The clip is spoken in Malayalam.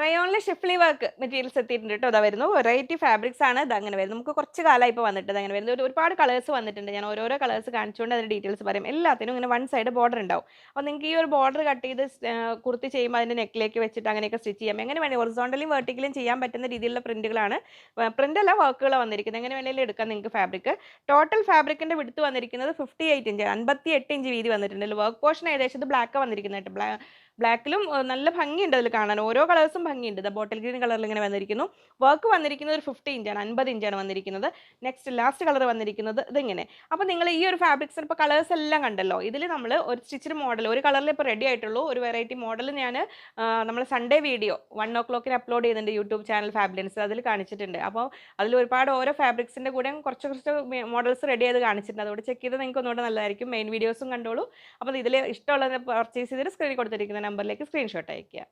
റയോണിലെ ഷിഫ്ലി വർക്ക് മെറ്റീരിയൽസ് എത്തിയിട്ടുണ്ട് കേട്ടോ. അതാ വരുന്നു. വെറൈറ്റി ഫാബ്രിക്സ് ആണ് ഇത് അങ്ങനെ വരുന്നത്. നമുക്ക് കുറച്ച് കാലമായി ഇപ്പോൾ വന്നിട്ട് അങ്ങനെ വരുന്നത്. ഒരു- ഒരുപാട് കളേഴ്സ് വന്നിട്ടുണ്ട്. ഞാൻ ഓരോരോ കളേഴ്സ് കാണിച്ചുകൊണ്ട് അതിന്റെ ഡീറ്റെയിൽസ് പറയും. എല്ലാത്തിനും ഇങ്ങനെ വൺ സൈഡ് ബോർഡർ ഉണ്ടാവും. അപ്പോൾ നിങ്ങൾക്ക് ഈ ഒരു ബോർഡർ കട്ട് ചെയ്ത് കുർത്തി ചെയ്യുമ്പോൾ അതിന്റെ നെക്കിലേക്ക് വെച്ചിട്ട് അങ്ങനെയൊക്കെ സ്റ്റിച്ച് ചെയ്യാം. എങ്ങനെ വേണമെങ്കിൽ ഒറിസോണ്ടലും വെർട്ടിക്കലും ചെയ്യാൻ പറ്റുന്ന രീതിയിലുള്ള പ്രിന്റുകളാണ് പ്രിന്റ് അല്ല വർക്കുകൾ വന്നിരിക്കുന്നത്. എങ്ങനെ വേണമെങ്കിലും എടുക്കാം നിങ്ങൾക്ക് ഫാബ്രിക് ടോട്ടൽ ഫാബ്രിക്കിന്റെ വിടുത്ത് വന്നിരിക്കുന്നത് ഫിഫ്റ്റി എയ്റ്റ് ഇഞ്ച് അൻപത്തി എട്ട് ഇഞ്ച് വീതി വന്നിട്ടുണ്ട്. വർക്ക് പോർഷൻ ഏകദേശം ഇത് ബ്ലാക്ക് വന്നിരിക്കുന്നത് കേട്ടോ. ബ്ലാ ബ്ലാക്കിലും നല്ല ഭംഗിയുണ്ട് അതിൽ കാണാൻ. ഓരോ കളേഴ്സും ഭംഗിയുണ്ട്. ദ ബോട്ടിൽ ഗ്രീൻ കളറിൽ ഇങ്ങനെ വന്നിരിക്കുന്നു. വർക്ക് വന്നിരിക്കുന്നത് ഒരു ഫിഫ്റ്റി ഇഞ്ചാണ് അൻപത് ഇഞ്ചാണ് വന്നിരിക്കുന്നത്. നെക്സ്റ്റ് ലാസ്റ്റ് കളർ വന്നിരിക്കുന്നത് ഇതിങ്ങനെ. അപ്പോൾ നിങ്ങൾ ഈ ഒരു ഫാബ്രിക്സിന് ഇപ്പോൾ കളേഴ്സ് എല്ലാം കണ്ടല്ലോ? ഇതിൽ നമ്മൾ ഒരു സ്റ്റിച്ചിന് മോഡൽ ഒരു കളറിൽ ഇപ്പോൾ റെഡി ആയിട്ടുള്ളൂ. ഒരു വെറൈറ്റി മോഡൽ ഞാൻ നമ്മൾ സൺഡേ വീഡിയോ വൺ ഓ ക്ലോക്കിന് അപ്ലോഡ് ചെയ്യുന്നുണ്ട് യൂട്യൂബ് ചാനൽ ഫാബ്ലിൻസ് അതിൽ കാണിച്ചിട്ടുണ്ട്. അപ്പോൾ അതിൽ ഒരുപാട് ഓരോ ഫാബ്രിക്സിന്റെ കൂടെ കുറച്ച് കുറച്ച് മോഡൽസ് റെഡി ചെയ്ത് കാണിച്ചിട്ടുണ്ട്. അതുകൊണ്ട് ചെക്ക് ചെയ്ത് നിങ്ങൾക്ക് ഒന്നുകൂടെ നല്ലതായിരിക്കും. മെയിൻ വീഡിയോസും കണ്ടോളൂ. അപ്പോൾ ഇതിൽ ഇഷ്ടമുള്ളത് പർച്ചേസ് ചെയ്തിട്ട് സ്ക്രീനിൽ കൊടുത്തിരിക്കുന്ന നമ്പറിലേക്ക് സ്ക്രീൻഷോട്ട് അയയ്ക്കുക.